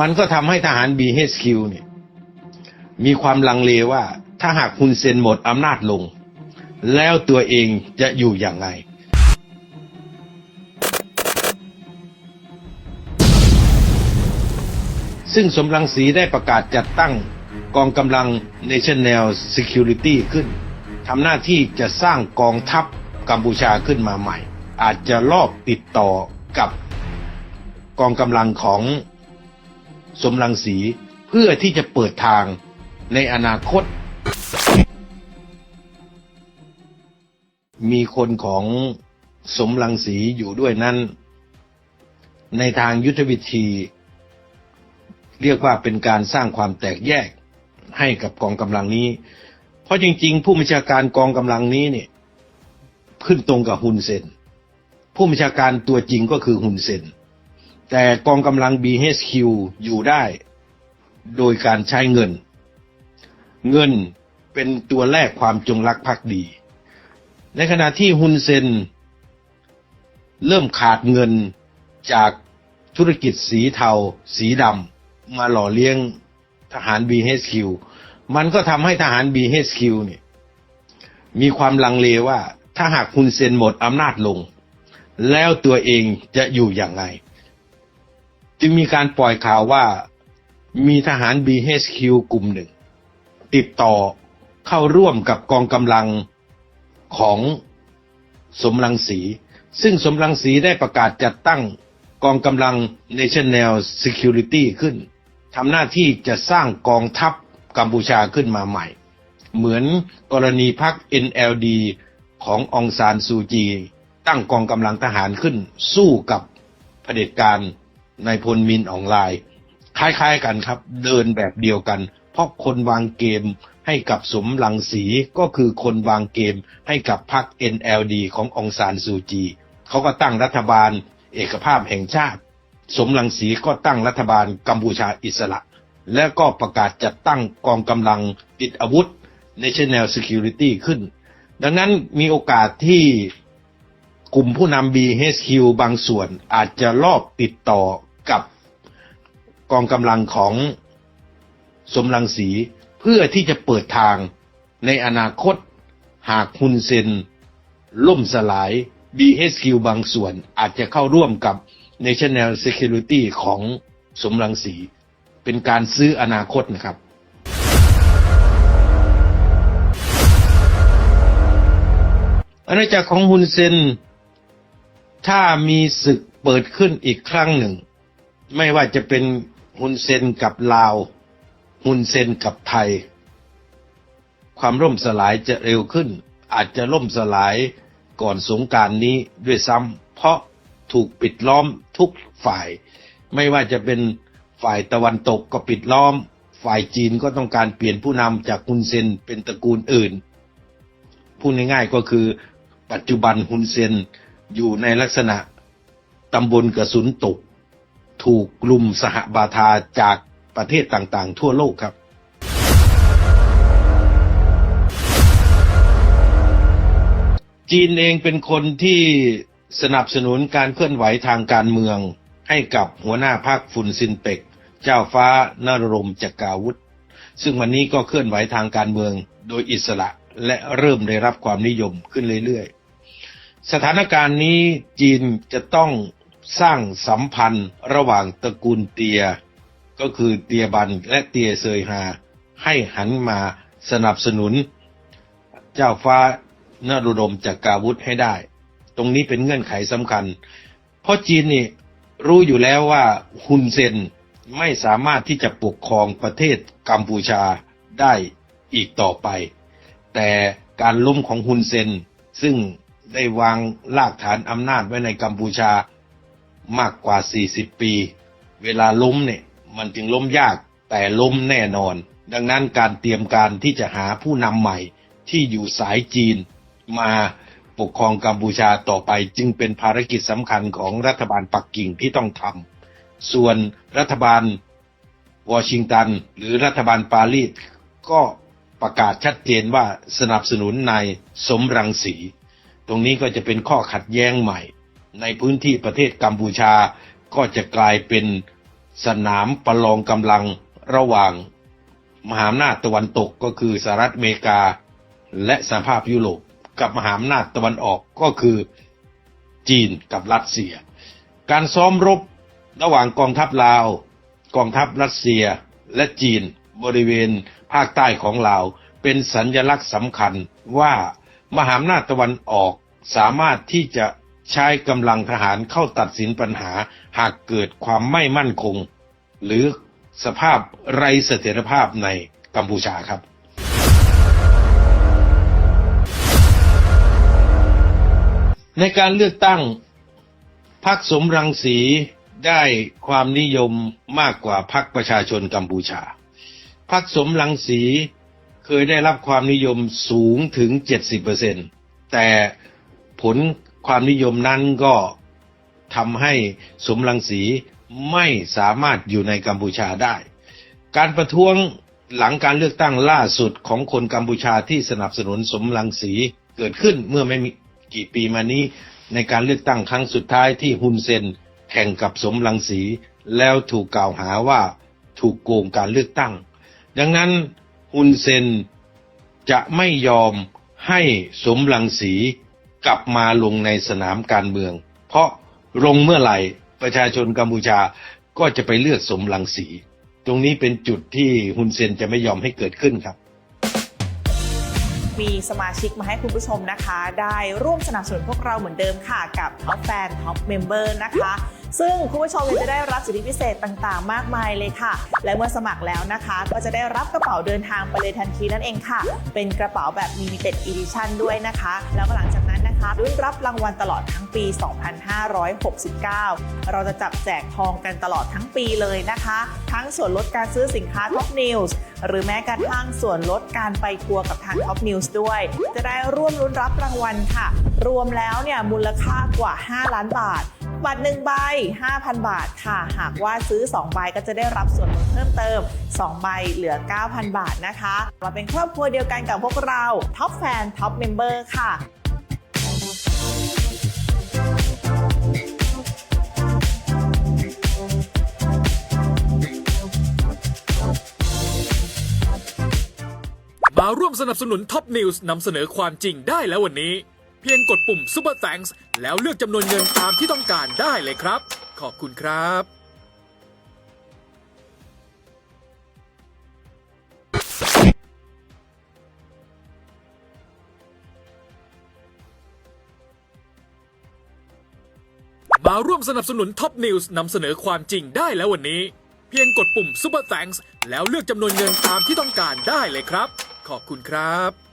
มันก็ทำให้ทหาร BHQ เนี่ยมีความลังเลว่าถ้าหากฮุนเซนหมดอำนาจลง แล้วตัวเองจะอยู่อย่างไร ซึ่งสมรังสีได้ประกาศจัดตั้งกองกำลัง National Security ขึ้นทำหน้าที่จะสร้างกองทัพกัมพูชาขึ้นมาใหม่ อาจจะลอบติดต่อกับกองกำลังของ สมรังสีเพื่อที่จะเปิดทางในอนาคต มีคนของสมรังสีอยู่ด้วยนั้น ในทางยุทธวิธี เรียกว่าเป็นการสร้างความแตกแยกให้กับกองกำลังนี้ เพราะจริง ๆ ผู้บัญชาการกองกำลังนี้เนี่ยขึ้นตรงกับฮุนเซนผู้บัญชาการตัวจริงก็คือฮุนเซน แต่กองกำลัง BHQ อยู่ได้ โดยการใช้เงิน เงินเป็นตัวแรกความจงรักภักดี ในขณะที่ฮุนเซน เริ่มขาดเงินจากธุรกิจสีเทา สีดำมาหล่อเลี้ยงทหาร BHQ มันก็ทำให้ทหาร BHQ เนี่ยมีความลังเลว่าถ้าหากฮุนเซนหมดอำนาจลง แล้วตัวเองจะอยู่อย่างไร จึงมีการปล่อยข่าวว่ามีทหาร BHQ กลุ่มหนึ่ง ติดต่อเข้าร่วมกับกองกำลังของสมรังสี ซึ่งสมรังสีได้ประกาศจัดตั้งกองกำลัง National Security ขึ้นทำหน้าที่จะสร้างกองทัพกัมพูชาขึ้นมาใหม่ เหมือนกรณีพรรค NLD ขององซานซูจี ตั้งกองกำลังทหารขึ้น สู้กับเผด็จการ นายพลมินอองไลน์คล้ายๆกันครับ เดินแบบเดียวกัน เพราะคนวางเกมให้กับสมรังสีก็คือคนวางเกมให้กับพรรค NLD ขององซานซูจี เขาก็ตั้งรัฐบาลเอกภาพแห่งชาติ สมรังสีก็ตั้งรัฐบาลกัมพูชาอิสระ และก็ประกาศจัดตั้งกองกำลังติดอาวุธ National Security ขึ้น ดังนั้นมีโอกาสที่กลุ่มผู้นำ BHQ บางส่วนอาจจะลอบติดต่อ กับกองกำลังของสมรังสีเพื่อที่จะเปิดทางในอนาคตหากฮุนเซนล่มสลาย BHQ บางส่วนอาจจะเข้าร่วมกับ National Security ของสมรังสี เป็นการซื้ออนาคตนะครับอาณาจักรของฮุนเซน ถ้ามีศึกเปิดขึ้นอีกครั้งหนึ่ง ไม่ว่าจะเป็นฮุนเซนกับลาวฮุนเซนกับไทย ความล่มสลายจะเร็วขึ้น อาจจะล่มสลายก่อนสงการนี้ด้วยซ้ำเพราะถูกปิดล้อมทุกฝ่าย ไม่ว่าจะเป็นฝ่ายตะวันตกก็ปิดล้อม ฝ่ายจีนก็ต้องการเปลี่ยนผู้นำจากฮุนเซนเป็นตระกูลอื่นพูดง่ายๆก็คือปัจจุบันฮุนเซนอยู่ในลักษณะตำบลกระสุนตก ถูกกลุ่มสหบาทาจากประเทศต่างๆ ทั่วโลกครับ จีนเองเป็นคนที่สนับสนุนการเคลื่อนไหวทางการเมือง ให้กับหัวหน้าพรรคฟุนซินเปก เจ้าฟ้านรมจักราวุธ ซึ่งวันนี้ก็เคลื่อนไหวทางการเมืองโดยอิสระและเริ่มได้รับความนิยมขึ้นเรื่อยๆ สถานการณ์นี้จีนจะต้อง สร้างสัมพันธ์ระหว่างตระกูลเตีย ก็คือเตียบันและเตียเซยฮาให้หันมาสนับสนุน เจ้าฟ้านารุดมจากกาวุธให้ได้ ตรงนี้เป็นเงื่อนไขสำคัญ เพราะจีนนี่รู้อยู่แล้วว่าฮุนเซนไม่สามารถที่จะปกครองประเทศกัมพูชาได้อีกต่อไป แต่การล้มของฮุนเซนซึ่งได้วางรากฐานอำนาจไว้ในกัมพูชา มากกว่า 40 ปี เวลาล้มเนี่ยมันจึงล้มยากแต่ล้มแน่นอน ดังนั้นการเตรียมการที่จะหาผู้นำใหม่ที่อยู่สายจีน มาปกครองกัมพูชาต่อไปจึงเป็นภารกิจสำคัญของรัฐบาลปักกิ่งที่ต้องทำส่วนรัฐบาลวอชิงตัน หรือรัฐบาลปารีสก็ประกาศชัดเจนว่าสนับสนุนนายสมรังสี ตรงนี้ก็จะเป็นข้อขัดแย้งใหม่ ในพื้นที่ประเทศกัมพูชา ก็จะกลายเป็นสนามประลองกำลังระหว่างมหาอำนาจตะวันตกก็คือสหรัฐอเมริกา และสหภาพยุโรปกับมหาอำนาจตะวันออกก็คือจีนกับรัสเซีย การซ้อมรบระหว่างกองทัพลาว กองทัพรัสเซียและจีนบริเวณภาคใต้ของลาว เป็นสัญลักษณ์สำคัญว่ามหาอำนาจตะวันออกสามารถที่จะ ใช้กำลังทหารเข้าตัดสินปัญหาหากเกิดความไม่มั่นคง หรือสภาพไร้เสถียรภาพในกัมพูชาครับในการเลือกตั้งพรรคสมรังสีได้ความนิยมมากกว่าพรรคประชาชนกัมพูชาพรรคสมรังสีเคยได้รับความนิยมสูงถึง 70%แต่ผล ความนิยมนั้นก็ทำให้สมรังสีไม่สามารถอยู่ในกัมพูชาได้ การประท้วงหลังการเลือกตั้งล่าสุดของคนกัมพูชาที่สนับสนุนสมรังสีเกิดขึ้นเมื่อไม่มีกี่ปีมานี้ ในการเลือกตั้งครั้งสุดท้ายที่ฮุนเซนแข่งกับสมรังสีแล้วถูกกล่าวหาว่าถูกโกงการเลือกตั้ง ดังนั้นฮุนเซนจะไม่ยอมให้สมรังสี กลับมาลงในสนามการเมือง เพราะลงเมื่อไหร่ประชาชนกัมพูชาก็จะไปเลือกสมรังสี ตรงนี้เป็นจุดที่ฮุนเซนจะไม่ยอมให้เกิดขึ้นครับ มีสมาชิกมาให้คุณผู้ชมนะคะ ได้ร่วมสนับสนุนพวกเราเหมือนเดิมค่ะ กับ Top Fan Top Member นะคะซึ่งคุณผู้ชมจะได้รับสิทธิพิเศษต่างๆ มากมายเลยค่ะ และเมื่อสมัครแล้วนะคะ ก็จะได้รับกระเป๋าเดินทางไปเลยทันทีนั่นเองค่ะ เป็นกระเป๋าแบบ Limited Edition ด้วยนะคะ แล้วก็หลังจาก นะคะรุ่นรับรางวัลตลอดทั้งปี 2569 เราจะจับแจกทองกันตลอดทั้งปีเลยนะคะ ทั้งส่วนลดการซื้อสินค้า Top News หรือแม้กระทั่งส่วนลดการไปทัวร์กับทาง Top News ด้วย จะได้ร่วมลุ้นรับรางวัลค่ะ รวมแล้วเนี่ยมูลค่ากว่า 5 ล้านบาทบัตร1ใบ 5,000 บาทค่ะ หากว่าซื้อ 2 ใบก็จะได้รับส่วนลดเพิ่มเติม 2 ใบเหลือ 9,000 บาทนะคะ มาเป็นครอบครัวเดียวกันกับพวกเรา Top Fan Top Member ค่ะ มาร่วมสนับสนุนท็อปนิวส์นำเสนอความจริงได้แล้ววันนี้ เพียงกดปุ่ม Super Thanks แล้วเลือกจำนวนเงินตามที่ต้องการได้เลยครับ ขอบคุณครับ มาร่วมสนับสนุนท็อปนิวส์นำเสนอความจริงได้แล้ววันนี้ เพียงกดปุ่ม Super Thanks แล้วเลือกจำนวนเงินตามที่ต้องการได้เลยครับ ขอบคุณครับ